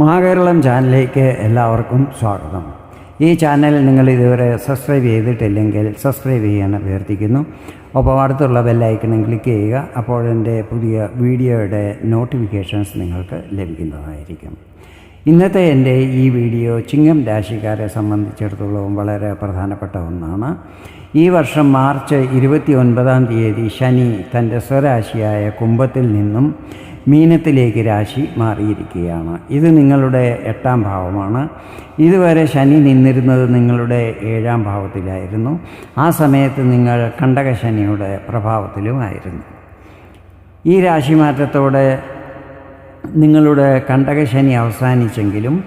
മഹാകേരളം ചാനലിലേക്ക് എല്ലാവർക്കും സ്വാഗതം. ഈ ചാനൽ നിങ്ങൾ ഇതുവരെ സബ്സ്ക്രൈബ് ചെയ്തിട്ടില്ലെങ്കിൽ സബ്സ്ക്രൈബ് ചെയ്യാൻ അഭ്യർത്ഥിക്കുന്നു. ഒപ്പം അടുത്തുള്ള ബെല്ലൈക്കണും ക്ലിക്ക് ചെയ്യുക അപ്പോൾ എന്റെ പുതിയ വീഡിയോയുടെ നോട്ടിഫിക്കേഷൻസ് നിങ്ങൾക്ക് ലഭിക്കുന്നതായിരിക്കും. ഇന്നത്തെ എന്റെ ഈ വീഡിയോ ചിങ്ങം രാശിക്കാരെ സംബന്ധിച്ചിടത്തോളം വളരെ പ്രധാനപ്പെട്ട ഒന്നാണ്. ഈ വർഷം മാർച്ച് ഇരുപത്തി ഒൻപതാം തീയതി ശനി തന്റെ സ്വരാശിയായ കുംഭത്തിൽ നിന്നും മീനത്തിലേക്ക് രാശി മാറിയിരിക്കുകയാണ്. ഇത് നിങ്ങളുടെ എട്ടാം ഭാവമാണ്. ഇതുവരെ ശനി നിന്നിരുന്നത് നിങ്ങളുടെ ഏഴാം ഭാവത്തിലായിരുന്നു. ആ സമയത്ത് നിങ്ങൾ കണ്ടക ശനിയുടെ പ്രഭാവത്തിലുമായിരുന്നു ഈ രാശിമാറ്റത്തോടെ നിങ്ങളുടെ കണ്ടകശനി അവസാനിച്ചെങ്കിലും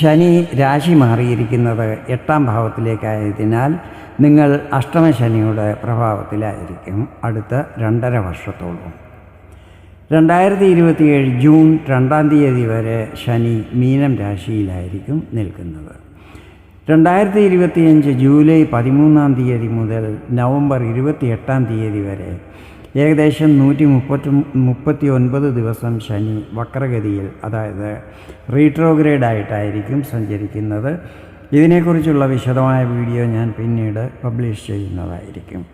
ശനി രാശി മാറിയിരിക്കുന്നത് എട്ടാം ഭാവത്തിലേക്കായതിനാൽ നിങ്ങൾ അഷ്ടമശനിയുടെ പ്രഭാവത്തിലായിരിക്കും അടുത്ത രണ്ടര വർഷത്തോളം. രണ്ടായിരത്തി ഇരുപത്തിയേഴ് ജൂൺ രണ്ടാം തീയതി വരെ ശനി മീനം രാശിയിലായിരിക്കും നിൽക്കുന്നത്. രണ്ടായിരത്തി ഇരുപത്തിയഞ്ച് ജൂലൈ പതിമൂന്നാം തീയതി മുതൽ നവംബർ ഇരുപത്തി എട്ടാം തീയതി വരെ ഏകദേശം നൂറ്റി മുപ്പത്തി മുപ്പത്തി ഒൻപത് ദിവസം ശനി വക്രഗതിയിൽ അതായത് റീട്രോഗ്രേഡ് ആയിട്ടായിരിക്കും സഞ്ചരിക്കുന്നത്. ഇതിനെക്കുറിച്ചുള്ള വിശദമായ വീഡിയോ ഞാൻ പിന്നീട് പബ്ലിഷ് ചെയ്യുന്നതായിരിക്കും.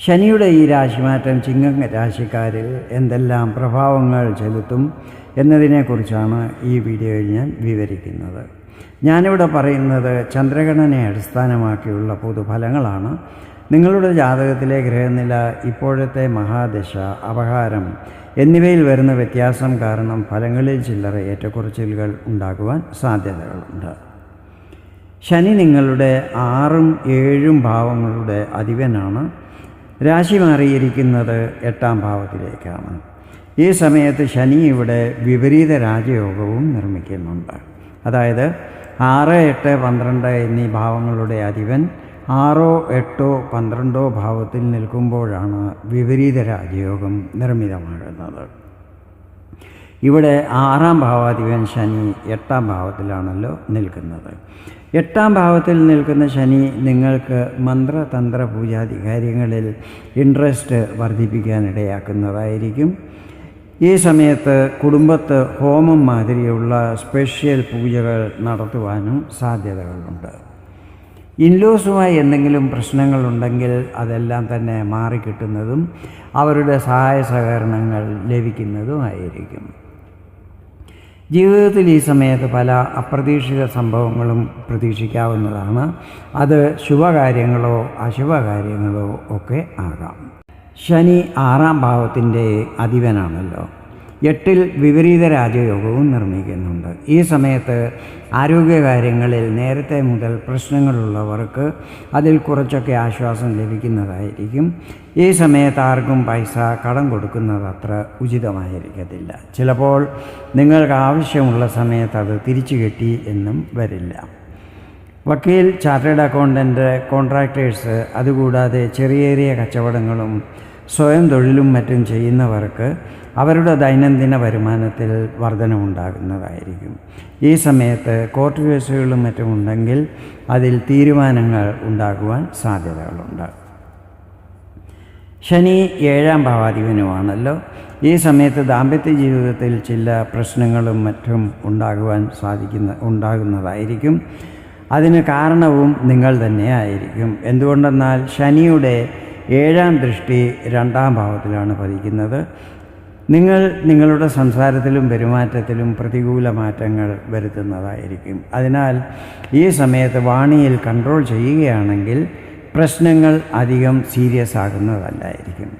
ശനിയുടെ ഈ രാശിമാറ്റം ചിങ്ങ രാശിക്കാരിൽ എന്തെല്ലാം പ്രഭാവങ്ങൾ ചെലുത്തും എന്നതിനെക്കുറിച്ചാണ് ഈ വീഡിയോയിൽ ഞാൻ വിവരിക്കുന്നത്. ഞാനിവിടെ പറയുന്നത് ചന്ദ്രഗണനെ അടിസ്ഥാനമാക്കിയുള്ള പൊതുഫലങ്ങളാണ്. നിങ്ങളുടെ ജാതകത്തിലെ ഗ്രഹനില ഇപ്പോഴത്തെ മഹാദശ അപഹാരം എന്നിവയിൽ വരുന്ന വ്യത്യാസം കാരണം ഫലങ്ങളിൽ ചില്ലറ ഏറ്റക്കുറച്ചിലുകൾ ഉണ്ടാകുവാൻ സാധ്യതകളുണ്ട്. ശനി നിങ്ങളുടെ ആറും ഏഴും ഭാവങ്ങളുടെ അധിപനാണ്. രാശി മാറിയിരിക്കുന്നത് എട്ടാം ഭാവത്തിലേക്കാണ്. ഈ സമയത്ത് ശനി ഇവിടെ വിപരീത രാജയോഗവും നിർമ്മിക്കുന്നുണ്ട്. അതായത് ആറ് എട്ട് പന്ത്രണ്ട് എന്നീ ഭാവങ്ങളുടെ അധിപൻ ആറോ എട്ടോ പന്ത്രണ്ടോ ഭാവത്തിൽ നിൽക്കുമ്പോഴാണ് വിപരീത രാജയോഗം നിർമ്മിതമാകുന്നത്. ഇവിടെ ആറാം ഭാവാധിപൻ ശനി എട്ടാം ഭാവത്തിലാണല്ലോ നിൽക്കുന്നത്. എട്ടാം ഭാവത്തിൽ നിൽക്കുന്ന ശനി നിങ്ങൾക്ക് മന്ത്രതന്ത്ര പൂജാതി കാര്യങ്ങളിൽ ഇൻട്രസ്റ്റ് വർദ്ധിപ്പിക്കാനിടയാക്കുന്നതായിരിക്കും. ഈ സമയത്ത് കുടുംബത്ത് ഹോമം മാതിരിയുള്ള സ്പെഷ്യൽ പൂജകൾ നടത്തുവാനും സാധ്യതകളുണ്ട്. ഇൻലോസുമായി എന്തെങ്കിലും പ്രശ്നങ്ങളുണ്ടെങ്കിൽ അതെല്ലാം തന്നെ മാറിക്കിട്ടുന്നതും അവരുടെ സഹായ സഹകരണങ്ങൾ ലഭിക്കുന്നതുമായിരിക്കും. ജീവിതത്തിൽ ഈ സമയത്ത് പല അപ്രതീക്ഷിത സംഭവങ്ങളും പ്രതീക്ഷിക്കാവുന്നതാണ്. അത് ശുഭകാര്യങ്ങളോ അശുഭകാര്യങ്ങളോ ഒക്കെ ആകാം. ശനി ആറാം ഭാവത്തിന്റെ അധിപനാണല്ലോ. എട്ടിൽ വിപരീത രാജയോഗവും നിർമ്മിക്കുന്നുണ്ട്. ഈ സമയത്ത് ആരോഗ്യകാര്യങ്ങളിൽ നേരത്തെ മുതൽ പ്രശ്നങ്ങളുള്ളവർക്ക് അതിൽ കുറച്ചൊക്കെ ആശ്വാസം ലഭിക്കുന്നതായിരിക്കും. ഈ സമയത്ത് ആർക്കും പൈസ കടം കൊടുക്കുന്നത് അത്ര ഉചിതമായിരിക്കത്തില്ല. ചിലപ്പോൾ നിങ്ങൾക്ക് ആവശ്യമുള്ള സമയത്ത് അത് തിരിച്ചു കിട്ടി എന്നും വരില്ല. വക്കീൽ ചാർട്ടേഡ് അക്കൗണ്ടന്റ് കോൺട്രാക്ടേഴ്സ് അതുകൂടാതെ ചെറിയ ചെറിയ കച്ചവടങ്ങളും സ്വയം തൊഴിലും മറ്റും ചെയ്യുന്നവർക്ക് അവരുടെ ദൈനംദിന വരുമാനത്തിൽ വർധനമുണ്ടാകുന്നതായിരിക്കും ഈ സമയത്ത് കോർട്ട് കേസുകളും മറ്റും ഉണ്ടെങ്കിൽ അതിൽ തീരുമാനങ്ങൾ ഉണ്ടാകുവാൻ സാധ്യതകളുണ്ട്. ശനി ഏഴാം ഭാവാധിപനുമാണല്ലോ. ഈ സമയത്ത് ദാമ്പത്യ ജീവിതത്തിൽ ചില പ്രശ്നങ്ങളും മറ്റും ഉണ്ടാകുവാൻ സാധിക്കുന്ന ഉണ്ടാകുന്നതായിരിക്കും. അതിന് കാരണവും നിങ്ങൾ തന്നെ ആയിരിക്കും എന്തുകൊണ്ടെന്നാൽ ശനിയുടെ ഏഴാം ദൃഷ്ടി രണ്ടാം ഭാവത്തിലാണ് പതിക്കുന്നത്. നിങ്ങൾ നിങ്ങളുടെ സംസാരത്തിലും പെരുമാറ്റത്തിലും പ്രതികൂല മാറ്റങ്ങൾ വരുത്തുന്നതായിരിക്കും. അതിനാൽ ഈ സമയത്ത് വാണിയിൽ കൺട്രോൾ ചെയ്യുകയാണെങ്കിൽ പ്രശ്നങ്ങൾ അധികം സീരിയസ് ആകുന്നതല്ലായിരിക്കും.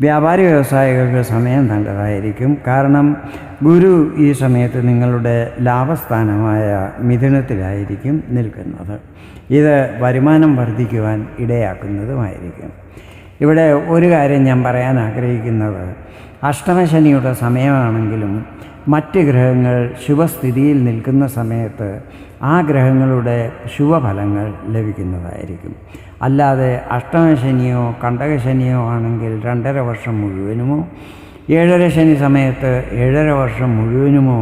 വ്യാപാരി വ്യവസായികൾക്ക് സമയം നല്ലതായിരിക്കും കാരണം ഗുരു ഈ സമയത്ത് നിങ്ങളുടെ ലാഭസ്ഥാനമായ മിഥുനത്തിലായിരിക്കും നിൽക്കുന്നത്. ഇത് വരുമാനം വർദ്ധിക്കുവാൻ ഇടയാക്കുന്നതുമായിരിക്കും. ഇവിടെ ഒരു കാര്യം ഞാൻ പറയാൻ ആഗ്രഹിക്കുന്നത്. അഷ്ടമശനിയുടെ സമയമാണെങ്കിലും മറ്റ് ഗ്രഹങ്ങൾ ശുഭസ്ഥിതിയിൽ നിൽക്കുന്ന സമയത്ത് ആ ഗ്രഹങ്ങളുടെ ശുഭഫലങ്ങൾ ലഭിക്കുന്നതായിരിക്കും. അല്ലാതെ അഷ്ടമശനിയോ കണ്ടകശനിയോ ആണെങ്കിൽ രണ്ടര വർഷം മുഴുവനുമോ ഏഴര ശനി സമയത്ത് ഏഴര വർഷം മുഴുവനുമോ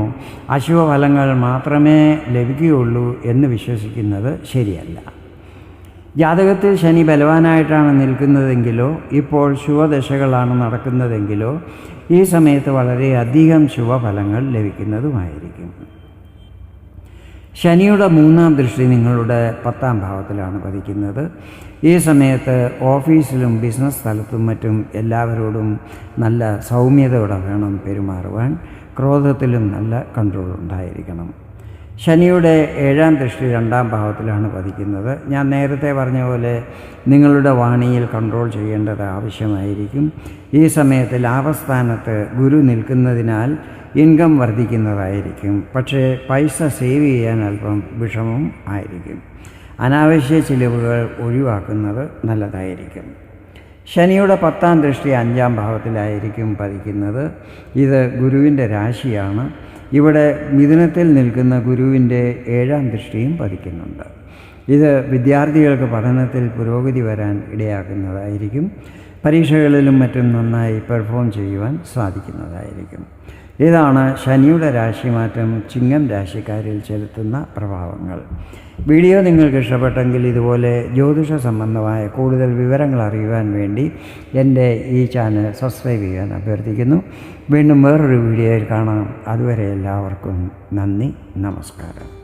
അശുഭഫലങ്ങൾ മാത്രമേ ലഭിക്കുകയുള്ളൂ എന്ന് വിശ്വസിക്കുന്നത് ശരിയല്ല. ജാതകത്തിൽ ശനി ബലവാനായിട്ടാണ് നിൽക്കുന്നതെങ്കിലോ ഇപ്പോൾ ശുഭദശകളാണ് നടക്കുന്നതെങ്കിലോ ഈ സമയത്ത് വളരെയധികം ശുഭഫലങ്ങൾ ലഭിക്കുന്നതുമായിരിക്കും. ശനിയുടെ മൂന്നാം ദൃഷ്ടി നിങ്ങളുടെ പത്താം ഭാവത്തിലാണ് പതിക്കുന്നത്. ഈ സമയത്ത് ഓഫീസിലും ബിസിനസ് സ്ഥലത്തും മറ്റും എല്ലാവരോടും നല്ല സൗമ്യതയോടെ വേണം പെരുമാറുവാൻ. ക്രോധത്തിലും നല്ല കൺട്രോൾ ഉണ്ടായിരിക്കണം. ശനിയുടെ ഏഴാം ദൃഷ്ടി രണ്ടാം ഭാവത്തിലാണ് പതിക്കുന്നത്. ഞാൻ നേരത്തെ പറഞ്ഞ പോലെ നിങ്ങളുടെ വാണിയിൽ കൺട്രോൾ ചെയ്യേണ്ടത് ആവശ്യമായിരിക്കും. ഈ സമയത്ത് ലാഭസ്ഥാനത്ത് ഗുരു നിൽക്കുന്നതിനാൽ ഇൻകം വർദ്ധിക്കുന്നതായിരിക്കും. പക്ഷേ പൈസ സേവ് ചെയ്യാൻ അല്പം വിഷമം ആയിരിക്കും. അനാവശ്യ ചിലവുകൾ ഒഴിവാക്കുന്നത് നല്ലതായിരിക്കും. ശനിയുടെ പത്താം ദൃഷ്ടി അഞ്ചാം ഭാവത്തിലായിരിക്കും പതിക്കുന്നത്. ഇത് ഗുരുവിന്റെ രാശിയാണ്. ഇവിടെ മിഥുനത്തിൽ നിൽക്കുന്ന ഗുരുവിന്റെ ഏഴാം ദൃഷ്ടിയും പതിക്കുന്നുണ്ട്. ഇത് വിദ്യാർത്ഥികൾക്ക് പഠനത്തിൽ പുരോഗതി വരാൻ ഇടയാക്കുന്നതായിരിക്കും. പരീക്ഷകളിലും മറ്റും നന്നായി പെർഫോം ചെയ്യുവാൻ സാധിക്കുന്നതായിരിക്കും. ഇതാണ് ശനിയുടെ രാശിമാറ്റം ചിങ്ങം രാശിക്കാരിൽ ചെലുത്തുന്ന പ്രഭാവങ്ങൾ. വീഡിയോ നിങ്ങൾക്ക് ഇഷ്ടപ്പെട്ടെങ്കിൽ ഇതുപോലെ ജ്യോതിഷ സംബന്ധമായ കൂടുതൽ വിവരങ്ങൾ അറിയുവാൻ വേണ്ടി എന്റെ ഈ ചാനൽ സബ്സ്ക്രൈബ് ചെയ്യാൻ അഭ്യർത്ഥിക്കുന്നു. വീണ്ടും വേറൊരു വീഡിയോയിൽ കാണാം. അതുവരെ എല്ലാവർക്കും നന്ദി നമസ്കാരം.